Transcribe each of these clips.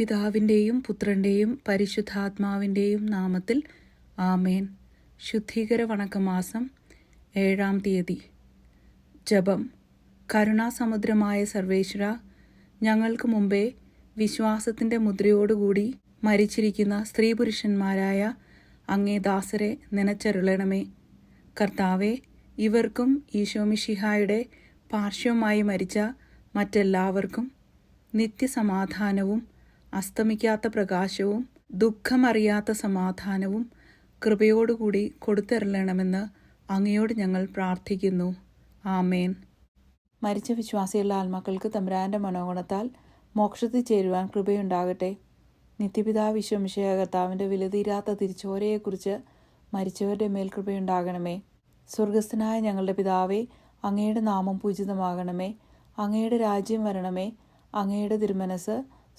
പിതാവിന്റെയും പുത്രന്റെയും പരിശുദ്ധാത്മാവിന്റെയും നാമത്തിൽ ആമേൻ. ശുദ്ധീകര വണക്കമാസം ഏഴാം തീയതി. ജപം. കരുണാസമുദ്രമായ സർവേശ്വര ഞങ്ങൾക്ക് മുമ്പേ വിശ്വാസത്തിന്റെ മുദ്രയോടുകൂടി മരിച്ചിരിക്കുന്ന സ്ത്രീ പുരുഷന്മാരായ അങ്ങേ ദാസരെ നനച്ചരുളണമേ. കർത്താവെ ഇവർക്കും ഈശോമിഷിഹായുടെ പാർശ്വമായി മരിച്ച മറ്റെല്ലാവർക്കും നിത്യസമാധാനവും അസ്തമിക്കാത്ത പ്രകാശവും ദുഃഖമറിയാത്ത സമാധാനവും കൃപയോടുകൂടി കൊടുത്തെറിയണമെന്ന് അങ്ങയോട് ഞങ്ങൾ പ്രാർത്ഥിക്കുന്നു. ആമേൻ. മരിച്ച വിശ്വാസികളുടെ ആത്മാക്കൾക്ക് തമ്പുരാന്റെ മനോഗുണത്താൽ മോക്ഷത്തിൽ ചേരുവാൻ കൃപയുണ്ടാകട്ടെ. നിത്യപിതാവ് വിശ്വമിഷയ കർത്താവിന്റെ വിലതീരാത്ത തിരിച്ചോരയെക്കുറിച്ച് മരിച്ചവരുടെ മേൽ കൃപയുണ്ടാകണമേ. സ്വർഗസ്ഥനായ ഞങ്ങളുടെ പിതാവേ അങ്ങയുടെ നാമം പൂജിതമാകണമേ. അങ്ങയുടെ രാജ്യം വരണമേ. അങ്ങയുടെ തിരുമനസ്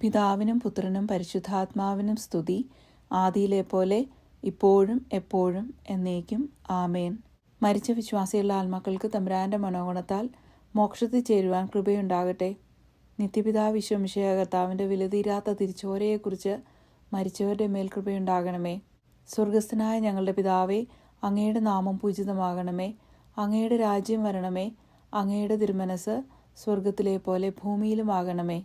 പിതാവിനും പുത്രനും പരിശുദ്ധാത്മാവിനും സ്തുതി. ആദിയിലെ പോലെ ഇപ്പോഴും എപ്പോഴും എന്നേക്കും ആമേൻ. മരിച്ച വിശ്വാസികളുടെ ആത്മാക്കൾക്ക് തമ്പുരാന്റെ മനോഗുണത്താൽ മോക്ഷത്തിൽ ചേരുവാൻ കൃപയുണ്ടാകട്ടെ. നിത്യപിതാവ് വിശ്വംശയ കർത്താവിന്റെ വിലതീരാത്ത തിരിച്ചോരയെക്കുറിച്ച് മരിച്ചവരുടെ മേൽ കൃപയുണ്ടാകണമേ. സ്വർഗസ്ഥനായ ഞങ്ങളുടെ പിതാവേ അങ്ങയുടെ നാമം പൂജിതമാകണമേ. അങ്ങയുടെ രാജ്യം വരണമേ. അങ്ങയുടെ തിരുമനസ് സ്വർഗത്തിലെ പോലെ ഭൂമിയിലുമാകണമേ.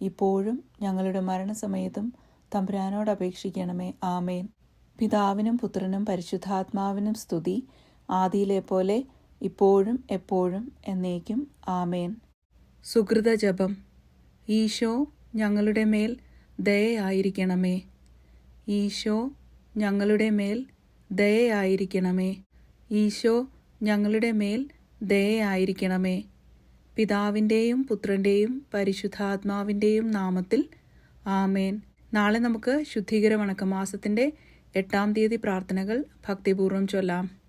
ഇപ്പോഴും ഞങ്ങളുടെ മരണസമയത്തും തമ്പുരാനോട് അപേക്ഷിക്കണമേ. ആമേൻ. പിതാവിനും പുത്രനും പരിശുദ്ധാത്മാവിനും സ്തുതി. ആദിയിലെ പോലെ ഇപ്പോഴും എപ്പോഴും എന്നേക്കും. ആമേൻ. സുഹൃത ജപം ഈശോ ഞങ്ങളുടെ മേൽ ദയയായിരിക്കണമേ. ഈശോ ഞങ്ങളുടെ മേൽ ദയയായിരിക്കണമേ. ഈശോ ഞങ്ങളുടെ മേൽ ദയയായിരിക്കണമേ. പിതാവിന്റെയും പുത്രന്റെയും പരിശുദ്ധാത്മാവിന്റെയും നാമത്തിൽ. ആമേൻ. നാളെ നമുക്ക് ശുദ്ധീകര വണക്കമാസത്തിന്റെ എട്ടാം തീയതി പ്രാർത്ഥനകൾ ഭക്തിപൂർവം ചൊല്ലാം.